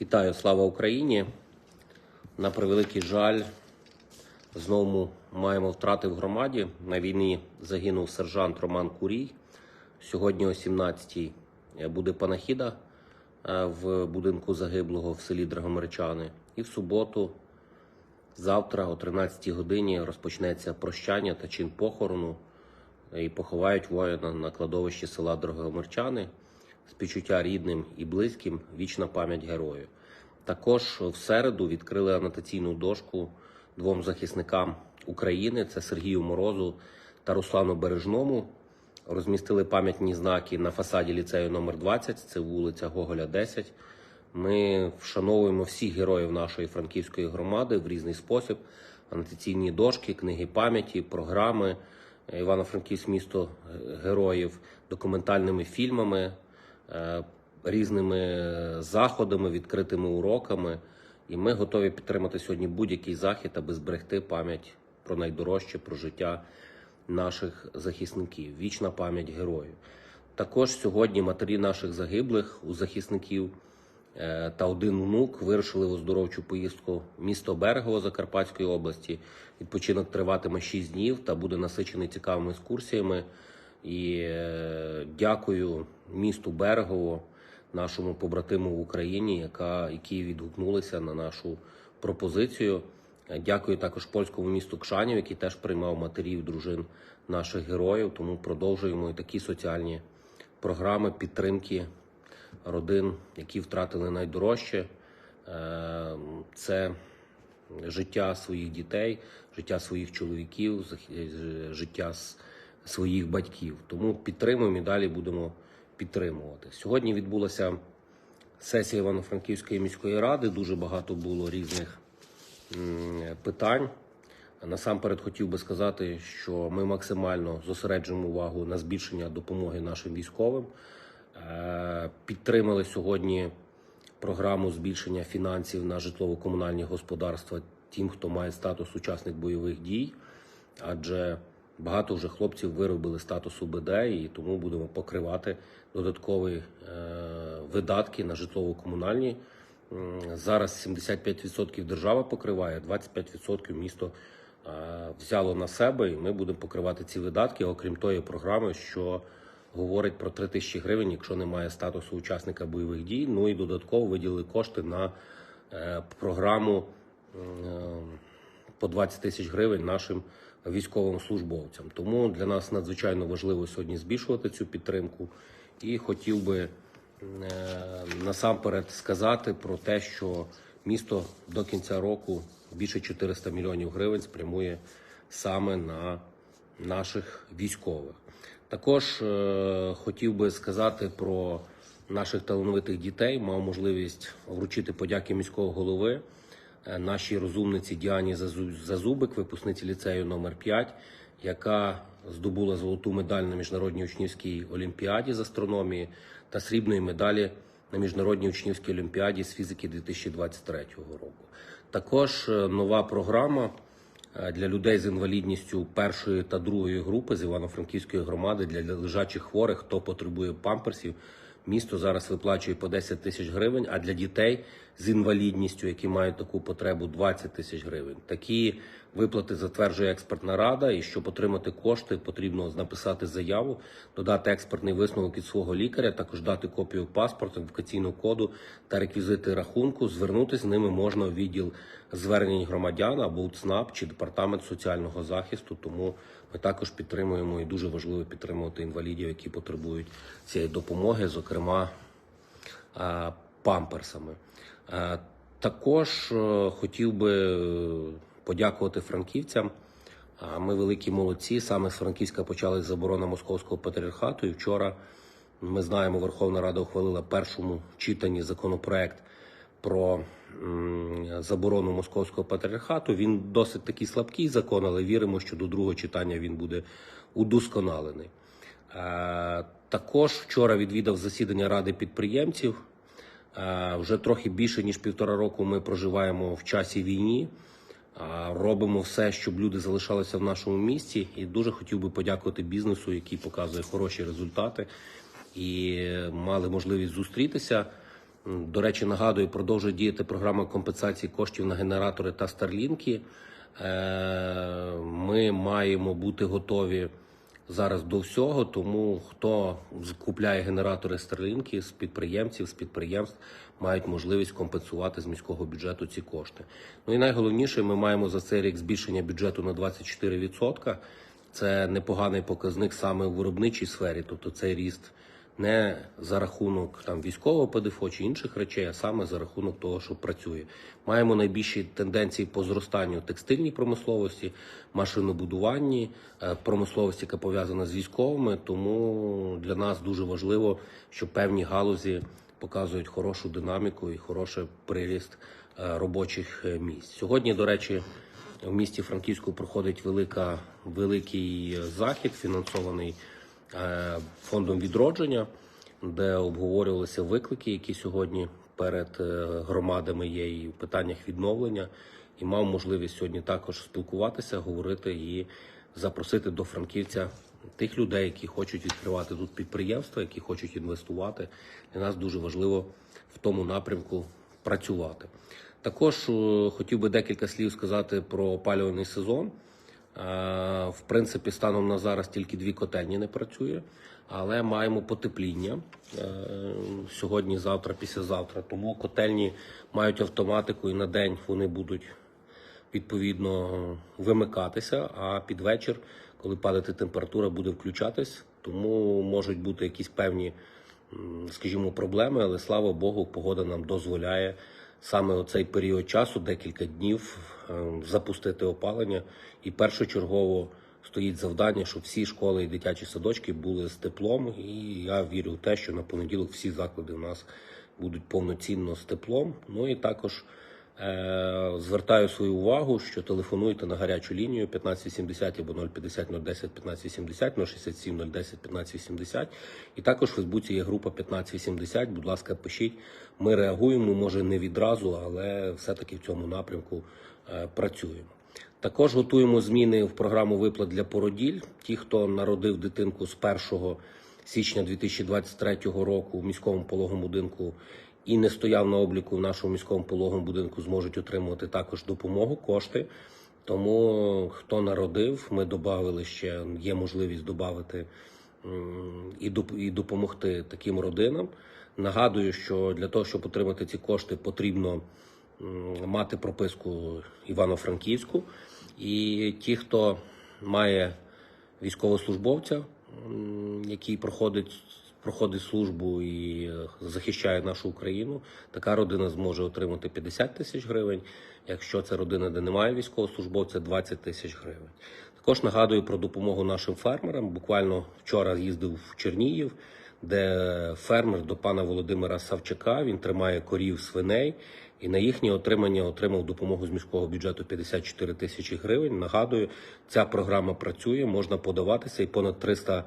Вітаю, слава Україні. На превеликий жаль, знову маємо втрати в громаді. На війні загинув сержант Роман Курій. Сьогодні о 17-й буде панахіда е, в будинку загиблого в селі Драгомирчани. І в суботу, завтра, о 13-й годині, розпочнеться прощання та чин похорону і поховають воїна на кладовищі села Драгомирчани. Співчуття рідним і близьким, вічна пам'ять герою. Також в середу відкрили анотаційну дошку двом захисникам України: це Сергію Морозу та Руслану Бережному. Розмістили пам'ятні знаки на фасаді ліцею номер 20 це вулиця Гоголя, 10. Ми вшановуємо всіх героїв нашої франківської громади в різний спосіб. Анотаційні дошки, книги пам'яті, програми. Івано-Франківськ місто героїв, документальними фільмами, різними заходами, відкритими уроками. І ми готові підтримати сьогодні будь-який захід, аби зберегти пам'ять про найдорожче, про життя наших захисників. Вічна пам'ять героїв. Також сьогодні матері наших загиблих у захисників е, та один внук вирушили в оздоровчу поїздку місто Берегово Закарпатської області. Відпочинок триватиме 6 днів та буде насичений цікавими екскурсіями. І е, дякую місту Берегово, нашому побратиму в Україні, яка, які відгукнулися на нашу пропозицію. Дякую також польському місту Кшанів, який теж приймав матерів, дружин наших героїв. Тому продовжуємо і такі соціальні програми підтримки родин, які втратили найдорожче. Е, Це життя своїх дітей, життя своїх чоловіків, е, життя своїх батьків. Тому підтримуємо і далі будемо підтримувати. Сьогодні відбулася сесія Івано-Франківської міської ради. Дуже багато було різних питань. Насамперед хотів би сказати, що ми максимально зосереджуємо увагу на збільшення допомоги нашим військовим. Е, Підтримали сьогодні програму збільшення фінансів на житлово-комунальні господарства тим, хто має статус учасник бойових дій, адже багато вже хлопців виробили статус УБД, і тому будемо покривати додаткові е, видатки на житлово-комунальні. Зараз 75% держава покриває, 25% місто е, взяло на себе, і ми будемо покривати ці видатки, окрім тої програми, що говорить про 3 тисячі гривень, якщо немає статусу учасника бойових дій. Ну і додатково виділили кошти на е, програму по 20 тисяч гривень нашим військовим службовцям. Тому для нас надзвичайно важливо сьогодні збільшувати цю підтримку. І хотів би е, насамперед сказати про те, що місто до кінця року більше 400 мільйонів гривень спрямує саме на наших військових. Також е, хотів би сказати про наших талановитих дітей. Мав можливість вручити подяки міського голови нашій розумниці Діані Зазубик, випускниці ліцею номер 5 яка здобула золоту медаль на міжнародній учнівській олімпіаді з астрономії та срібної медалі на міжнародній учнівській олімпіаді з фізики 2023 року. Також е, нова програма е, для людей з інвалідністю першої та другої групи з Івано-Франківської громади для лежачих хворих, хто потребує памперсів. Місто зараз виплачує по 10 тисяч гривень, а для дітей з інвалідністю, які мають таку потребу, 20 тисяч гривень. Такі виплати затверджує експертна рада. І щоб отримати кошти, потрібно написати заяву, додати експертний висновок від свого лікаря, також дати копію паспорту, ідентифікаційного коду та реквізити рахунку. Звернутися з ними можна у відділ звернень громадян або у ЦНАП чи департамент соціального захисту. Тому ми також підтримуємо і дуже важливо підтримувати інвалідів, які потребують цієї допомоги, зокрема памперсами. Е, Також е, хотів би е, подякувати франківцям. Ми великі молодці. Саме з Франківська почалась заборона московського патріархату. І вчора ми знаємо, Верховна Рада ухвалила першому читанні законопроект про заборону московського патріархату. Він досить такий слабкий закон, але віримо, що до другого читання він буде удосконалений. Також вчора відвідав засідання ради підприємців. Вже трохи більше ніж півтора року ми проживаємо в часі війні. Робимо все, щоб люди залишалися в нашому місті. І дуже хотів би подякувати бізнесу, який показує хороші результати, і мали можливість зустрітися До речі, нагадую, продовжує діяти програма компенсації коштів на генератори та старлінки. Е, Ми маємо бути готові зараз до всього, тому хто купляє генератори стрілинки з підприємців, з підприємств, мають можливість компенсувати з міського бюджету ці кошти. Ну і найголовніше, ми маємо за цей рік збільшення бюджету на 24%. Це непоганий показник саме у виробничій сфері, тобто цей ріст не за рахунок там військового ПДФО чи інших речей, а саме за рахунок того, що працює. Маємо найбільші тенденції по зростанню текстильній промисловості, машинобудуванні, е, промисловості, яка пов'язана з військовими. Тому для нас дуже важливо, що певні галузі показують хорошу динаміку і хороший приріст е, робочих е, місць. Сьогодні, до речі. В місті Франківську проходить велика, великий захід, фінансований фондом відродження, де обговорювалися виклики, які сьогодні перед е, громадами є і в питаннях відновлення. І мав можливість сьогодні також спілкуватися, говорити і запросити до Франківця тих людей, які хочуть відкривати тут підприємства, які хочуть інвестувати. Для нас дуже важливо в тому напрямку працювати. Також е, хотів би декілька слів сказати про опалювальний сезон. Е, В принципі, станом на зараз тільки дві котельні не працює, але маємо потепління е, сьогодні, завтра, післязавтра. Тому котельні мають автоматику і на день вони будуть відповідно вимикатися. А під вечір, коли падати температура, буде включатись. Тому можуть бути якісь певні, скажімо, проблеми, але слава Богу, погода нам дозволяє саме у цей період часу, декілька днів, е, запустити опалення. І першочергово стоїть завдання, щоб всі школи і дитячі садочки були з теплом. І я вірю в те, що на понеділок всі заклади у нас будуть повноцінно з теплом. Ну і також звертаю свою увагу, що телефонуйте на гарячу лінію 1580 або 050 010 1580 067 010 1580. І також в Фейсбуці є група 1580. Будь ласка, пишіть. Ми реагуємо, може не відразу, але все-таки в цьому напрямку е, працюємо. Також готуємо зміни в програму виплат для породіль. Ті, хто народив дитинку з 1 січня 2023 року в міському пологому будинку і не стояв на обліку в нашому міському пологому будинку, зможуть отримувати також допомогу, кошти. Тому хто народив, ми додали ще є можливість додати і допомогти таким родинам. Нагадую, що для того, щоб отримати ці кошти, потрібно мати прописку Івано-Франківську. І ті, хто має військовослужбовця, який проходить, проходить службу і е, захищає нашу Україну, така родина зможе отримати 50 тисяч гривень. Якщо це родина, де немає військовослужбовця, 20 тисяч гривень. Також нагадую про допомогу нашим фермерам. Буквально вчора їздив в Чернігів, де фермер до пана Володимира Савчака він тримає корів свиней. І на їхнє отримання отримав допомогу з міського бюджету 54 тисячі гривень. Нагадую, ця програма працює, можна подаватися, і понад 300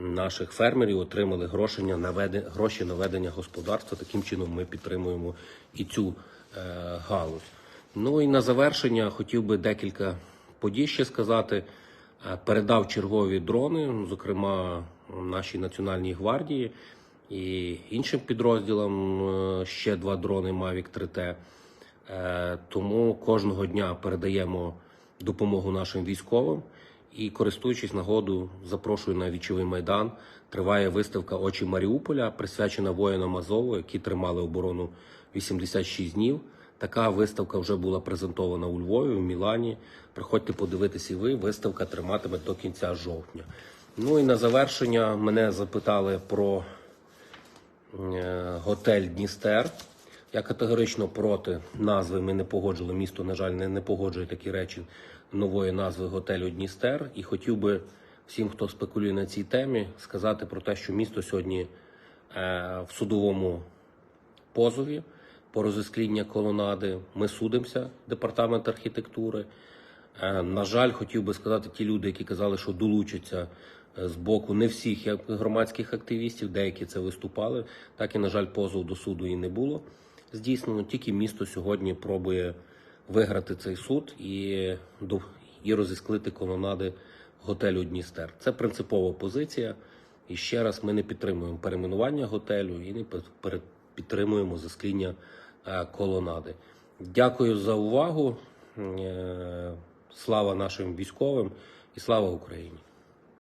наших фермерів отримали гроші на ведення, господарства. Таким чином ми підтримуємо і цю е, галузь. Ну і на завершення хотів би декілька подій ще сказати. Е, Передав чергові дрони, зокрема нашій Національній гвардії і іншим підрозділам е, ще два дрони Mavic 3T. Е, Тому кожного дня передаємо допомогу нашим військовим. І користуючись нагоду, запрошую на вічовий майдан. Триває виставка Очі Маріуполя, присвячена воїнам Азову, які тримали оборону 86 днів. Така виставка вже була презентована у Львові, в Мілані. Приходьте подивитися і ви. Виставка триматиме до кінця жовтня. Ну і на завершення мене запитали про е, готель Дністер. Я категорично проти назви. Ми не погоджували. Місто, на жаль, не, не погоджує такі речі нової назви готелю Дністер. І хотів би всім, хто спекулює на цій темі, сказати про те, що місто сьогодні е, в судовому позові по розіскління колонади. Ми судимося, департамент архітектури. Е, На жаль, хотів би сказати, ті люди, які казали, що долучаться е, з боку не всіх як громадських активістів, деякі це виступали. Так і, на жаль, позов до суду і не було здійснено. Тільки місто сьогодні пробує виграти цей суд і, і розісклити колонади готелю Дністер. Це принципова позиція. І ще раз ми не підтримуємо перейменування готелю і не підтримуємо заскління е, колонади. Дякую за увагу. Е, Слава нашим військовим і слава Україні!